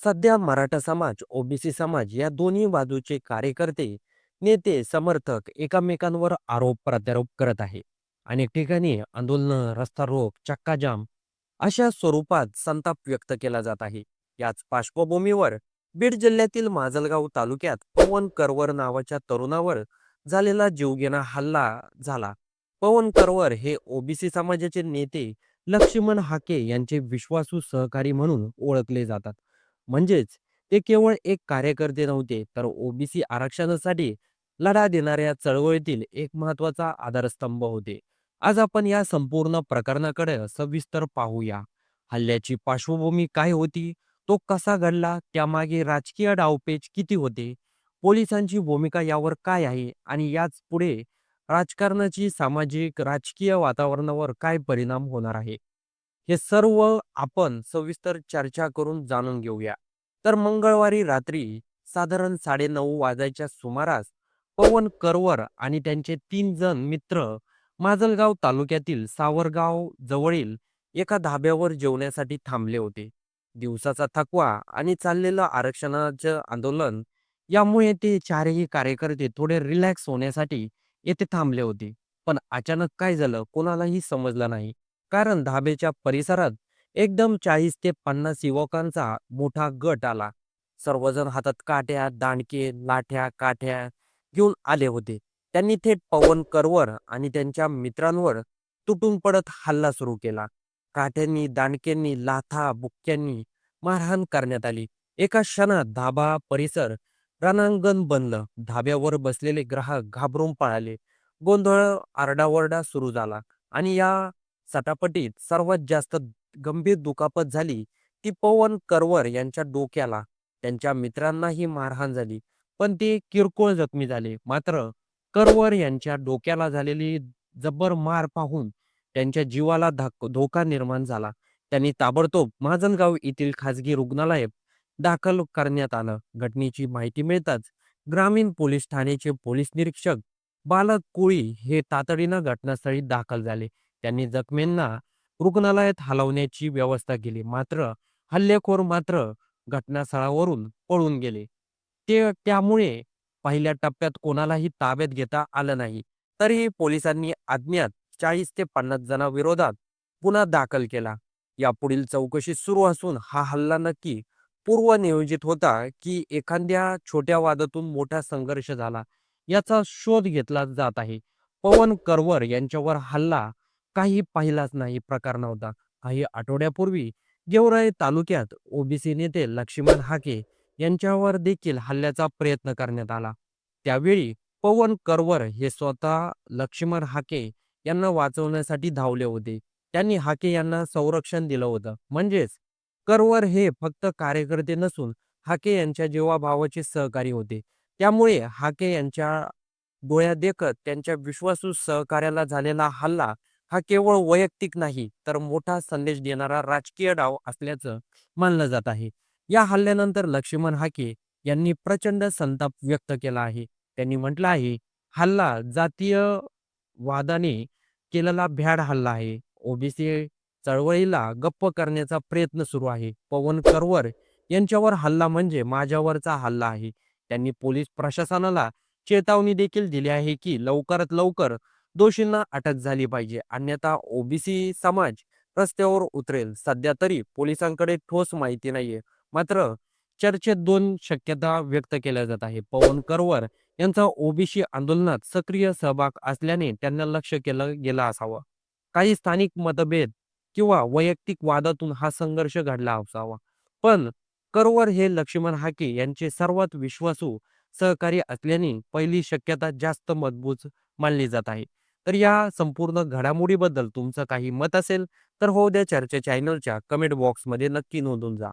सध्या मराठा समाज, ओबीसी समाज या दोन्ही बाजूचे कार्यकर्ते, नेते, समर्थक एकमेकांवर आरोप प्रत्यारोप करत आहे. अनेक ठिकाणी आंदोलनं, रस्ता रोक, चक्काजाम अशा स्वरूपात संताप व्यक्त केला जात आहे. याच पार्श्वभूमीवर बीड जिल्ह्यातील माजलगाव तालुक्यात पवन करवर नावाच्या तरुणावर झालेला जीवघेणा हल्ला झाला. पवन करवर हे ओबीसी समाजाचे नेते लक्ष्मण हाके यांचे विश्वासू सहकारी म्हणून ओळखले जातात. म्हणजेच ते केवळ एक कार्यकर्ते नव्हते, तर ओबीसी आरक्षणासाठी लढा देणाऱ्या चळवळीतील एक महत्त्वाचा आधारस्तंभ होते. आज आपण या संपूर्ण प्रकरणाकडे सविस्तर पाहूया. हल्ल्याची पार्श्वभूमी काय होती? तो कसा घडला? त्यामागे राजकीय डावपेच किती होते? पोलिसांची भूमिका यावर काय आहे? आणि याच पुढे राजकारणाची सामाजिक, राजकीय वातावरणावर काय परिणाम होणार आहे? हे सर्व आपण सविस्तर चर्चा करून जाणून घेऊया. तर मंगळवारी रात्री साधारण साडेनऊ वाजायच्या सुमारास पवन करवर आणि त्यांचे तीन जण मित्र माजलगाव तालुक्यातील सावरगाव जवळील एका धाब्यावर जेवण्यासाठी थांबले होते. दिवसाचा थकवा आणि चाललेलं आरक्षणाचं आंदोलन यामुळे ते चारही कार्यकर्ते थोडे रिलॅक्स होण्यासाठी येथे थांबले होते. पण अचानक काय झालं कोणालाही समजलं नाही. कारण धाब्याच्या परिसरात एकदम 40 ते 50 युवकांचा मोठा गट आला. सर्वजण हातात काठ्या, दांडके, लाठ्या, काठ्या घेऊन आले होते. त्यांनी थेट पवन करवर आणि त्यांच्या मित्रांवर तुटून पडत हल्ला सुरू केला. काठ्यांनी, दांडक्यांनी, लाथा, बुक्क्यांनी मारहाण करण्यात आली. एका क्षणात धाबा परिसर रणांगण बनलं. धाब्यावर बसलेले ग्राहक घाबरून पळाले. गोंधळ, आरडाओरडा सुरू झाला आणि या सटापटीत सर्वात जास्त गंभीर दुखापत झाली ती पवन करवर यांच्या डोक्याला. त्यांच्या मित्रांनाही मारहाण झाली, पण ते किरकोळ जखमी झाले. मात्र करवर यांच्या डोक्याला झालेली जबर मार पाहून त्यांच्या जीवाला धाक धोका निर्माण झाला. त्यांनी ताबडतोब महाजनगाव येथील खासगी रुग्णालयात दाखल करण्यात आलं. घटनेची माहिती मिळताच ग्रामीण पोलीस ठाण्याचे पोलीस निरीक्षक बालक कोळी हे तातडीनं घटनास्थळी दाखल झाले. त्यांनी जखमींना रुग्णालयात हलवण्याची व्यवस्था केली. मात्र हल्लेखोर मात्र घटनास्थळावरून पळून गेले. ते त्यामुळे पहिल्या टप्प्यात कोणालाही ताब्यात घेता आलं नाही. तरीही पोलिसांनी अज्ञात 40 ते 50 जणांविरोधात गुन्हा दाखल केला. यापुढील चौकशी सुरू असून हा हल्ला नक्की पूर्वनियोजित होता की एखाद्या छोट्या वादातून मोठा संघर्ष झाला याचा शोध घेतला जात आहे. पवन करवर यांच्यावर हल्ला काही पाहिलाच नाही प्रकार नव्हता. काही आठवड्यापूर्वी गेवराई तालुक्यात ओबीसी नेते लक्ष्मण हाके यांच्यावर देखील हल्ल्याचा प्रयत्न करण्यात आला. त्यावेळी पवन करवर हे स्वतः लक्ष्मण हाके यांना वाचवण्यासाठी धावले होते. त्यांनी हाके यांना संरक्षण दिलं होतं. म्हणजेच करवर हे फक्त कार्यकर्ते नसून हाके यांच्या जीवाभावाचे सहकारी होते. त्यामुळे हाके यांच्या डोळ्यादेखत त्यांच्या विश्वासू सहकार्याला झालेला हल्ला हा केवळ वैयक्तिक नाही, तर मोठा संदेश देणारा राजकीय डाव असल्याचं मानलं जात आहे. या हल्ल्यानंतर लक्ष्मण हाके यांनी प्रचंड संताप व्यक्त केला आहे. त्यांनी म्हटलं आहे, हल्ला जातीय वादाने केलेला भ्याड हल्ला आहे. ओबीसी चळवळीला गप्प करण्याचा प्रयत्न सुरू आहे. पवन करवर यांच्यावर हल्ला म्हणजे माझ्यावरचा हल्ला आहे. त्यांनी पोलीस प्रशासनाला चेतावणी देखील दिली आहे की लवकरात लवकर दोषींना अटक झाली पाहिजे. अन्यथा ओबीसी समाज रस्त्यावर उतरेल. सध्या तरी पोलिसांकडे ठोस माहिती नाहीये. मात्र चर्चेत दोन शक्यता व्यक्त केल्या जात आहे. पवन करवर यांचा ओबीसी आंदोलनात सक्रिय सहभाग असल्याने त्यांना लक्ष केलं गेलं असावं. काही स्थानिक मतभेद किंवा वैयक्तिक वादातून हा संघर्ष घडला असावा. पण करवर हे लक्ष्मण हाके यांचे सर्वात विश्वासू सहकारी असल्याने पहिली शक्यता जास्त मजबूत मानली जात आहे. तर या संपूर्ण घडामोडीबद्दल तुमचं काही मत असेल तर हो द्या चर्चा चॅनलच्या कमेंट बॉक्समध्ये नक्की नोंदून जा.